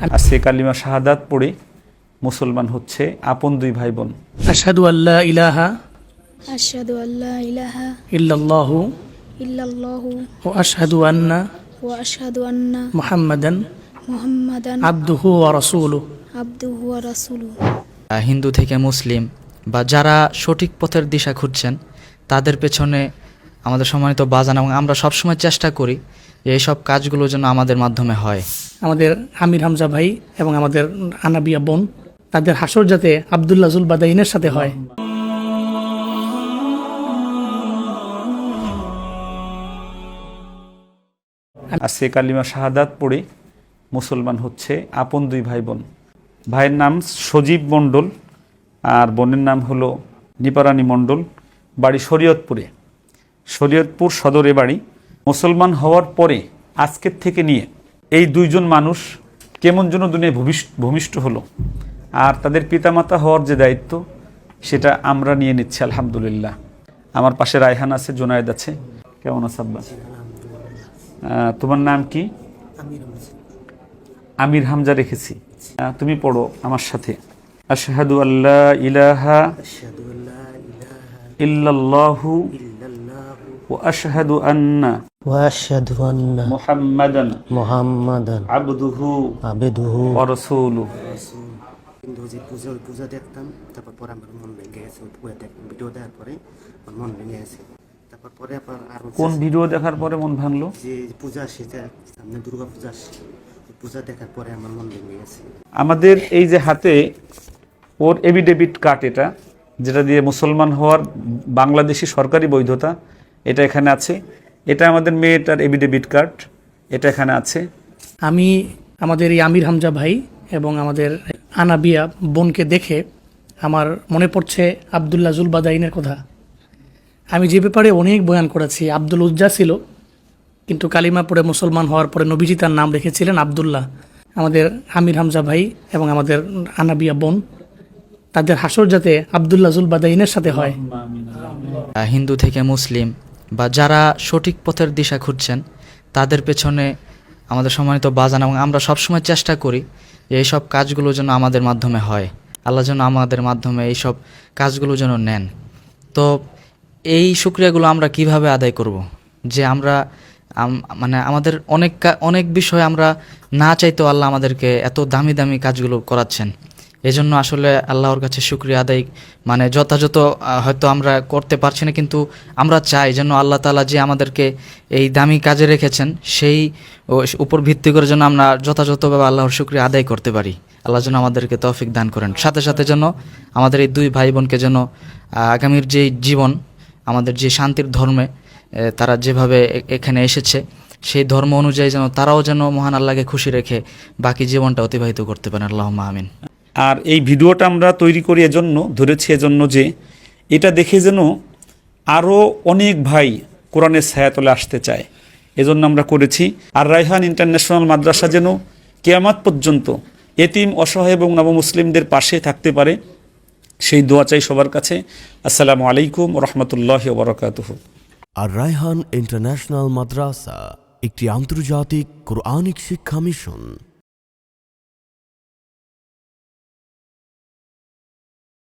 আজকে কালিমা শাহাদাত পড়ে মুসলমান হচ্ছে আপন দুই ভাই বোন আশহাদু আল্লাহ ইলাহা আশহাদু আল্লাহ ইলাহা ইল্লাল্লাহু ইল্লাল্লাহু ও আশহাদু আন্না ওয়া আশহাদু আন্না মুহাম্মাদান মুহাম্মাদান আবদুহু ওয়া রাসূলুহু। আবদুহু ওয়া রাসূলুহু। হিন্দু থেকে মুসলিম বা যারা সঠিক পথের দিশা খুঁজছেন তাদের পেছনে আমাদের সম্মানিত বাজান এবং আমরা সবসময় চেষ্টা করি এইসব কাজগুলো যেন আমাদের মাধ্যমে হয়। আমাদের আমির হামজা ভাই এবং আমাদের আনাবিয়া বোন তাদের হাসর যাতে আবদুল্লাহ জুল বাদাইনের সাথে হয়। আজকে কালিমা শাহাদাত পড়ে মুসলমান হচ্ছে আপন দুই ভাই বোন ভাইয়ের নাম সজীব মণ্ডল আর বোনের নাম হলো নিপারানী মণ্ডল বাড়ি শরীয়তপুরে। শরীয়তপুর সদরে বাড়ি। মুসলমান হওয়ার পরে আজকের থেকে নিয়ে এই দুইজন মানুষ কেমন যেন দুনিয়ায় ভূমিষ্ঠ ভূমিষ্ঠ হলো। আর তাদের পিতামাতা হওয়ার যে দায়িত্ব সেটা আমরা নিয়ে নিচ্ছি আলহামদুলিল্লাহ। আমার পাশে রায়হান আছে জোনায়েদ আছে। কেমন আছে আব্বা? তোমার নাম কি? আমির হামজা। রেখেছি। তুমি পড়ো আমার সাথে। আশহাদু আল্লাহ ইলাহা ইল্লাল্লাহু। ওয়া আশহাদু আন্না وأشهد أن মুহাম্মাদান محمدا আবদুহু عبده ওয়া রাসূলুহু কিন্তু যে পূজা ওই পূজা দেখতাম তারপর পরে আমার মন ভেঙে গেছে ওই পূজা দেখ ভিডিও দেখার পরে আমার মন ভেঙে গেছে তারপর পরে আবার আরো কোন ভিডিও দেখার পরে মন ভাঙলো যে পূজা আসছে যে সামনে দুর্গা পূজা আসছে ওই পূজা দেখার পরে আমার মন ভেঙে গেছে আমাদের এই যে হাতে ওর এভিডেভিট কার্ড এটা যেটা দিয়ে মুসলমান হওয়ার বাংলাদেশি সরকারি বৈধতা এটা এখানে আছে এটা আমাদের মেয়েটার এভিডেভিট কার্ড এটা এখানে আছে আমি আমাদের এই আমির হামজা ভাই এবং আমাদের আনাবিয়া বোনকে দেখে আমার মনে পড়ছে আবদুল্লাহ জুল বাদাইনের কথা আমি যে ব্যাপারে অনেক বয়ান করেছি আব্দুল উজ্জা ছিল কিন্তু কালিমা পড়ে মুসলমান হওয়ার পরে নবীজি তার নাম রেখেছিলেন আবদুল্লাহ আমাদের আমির হামজা ভাই এবং আমাদের আনাবিয়া বোন তাদের হাসর যাতে আবদুল্লাহ জুল বাদাইনের সাথে হয় হিন্দু থেকে মুসলিম বা যারা সঠিক পথের দিশা খুঁজছেন, তাদের পেছনে আমাদের সম্মানিত বাজান এবং আমরা সবসময় চেষ্টা করি যে এইসব কাজগুলো যেন আমাদের মাধ্যমে হয়। আল্লাহ যেন আমাদের মাধ্যমে এইসব কাজগুলো যেন নেন। তো এই শুক্রিয়াগুলো আমরা কীভাবে আদায় করব? যে আমরা মানে আমাদের অনেক অনেক বিষয় আমরা না চাইতেও আল্লাহ আমাদেরকে এত দামি দামি কাজগুলো করাচ্ছেন। এজন্য আসলে আল্লাহর কাছে শুক্রিয়া আদায়। মানে যথাযথ হয়তো আমরা করতে পারছি না, কিন্তু আমরা চাই যেন আল্লাহ তালা যে আমাদেরকে এই দামি কাজে রেখেছেন, সেই উপর ভিত্তি করে যেন আমরা যথাযথভাবে আল্লাহর শুক্রিয়া আদায় করতে পারি। আল্লাহ যেন আমাদেরকে তৌফিক দান করেন। সাথে সাথে যেন আমাদের এই দুই ভাই বোনকে যেন আগামীর যে জীবন, আমাদের যে শান্তির ধর্মে তারা যেভাবে এখানে এসেছে, সেই ধর্ম অনুযায়ী যেন তারাও যেন মহান আল্লাহকে খুশি রেখে বাকি জীবনটা অতিবাহিত করতে পারেন। আল্লাহ আমিন। আর এই ভিডিওটা আমরা তৈরি করি এজন্য, ধরেছি এজন্য যে এটা দেখে যেন আরও অনেক ভাই কোরআনের ছায়াতলে আসতে চায়। এজন্য আমরা করেছি। আর রায়হান ইন্টারন্যাশনাল মাদ্রাসা যেন কেয়ামাত পর্যন্ত এতিম, অসহায় এবং নবমুসলিমদের পাশে থাকতে পারে, সেই দোয়া চাই সবার কাছে। আসসালামু আলাইকুম রহমতুল্লাহ বরকাতুহ। আর রায়হান ইন্টারন্যাশনাল মাদ্রাসা, একটি আন্তর্জাতিক কোরআনিক শিক্ষা মিশন।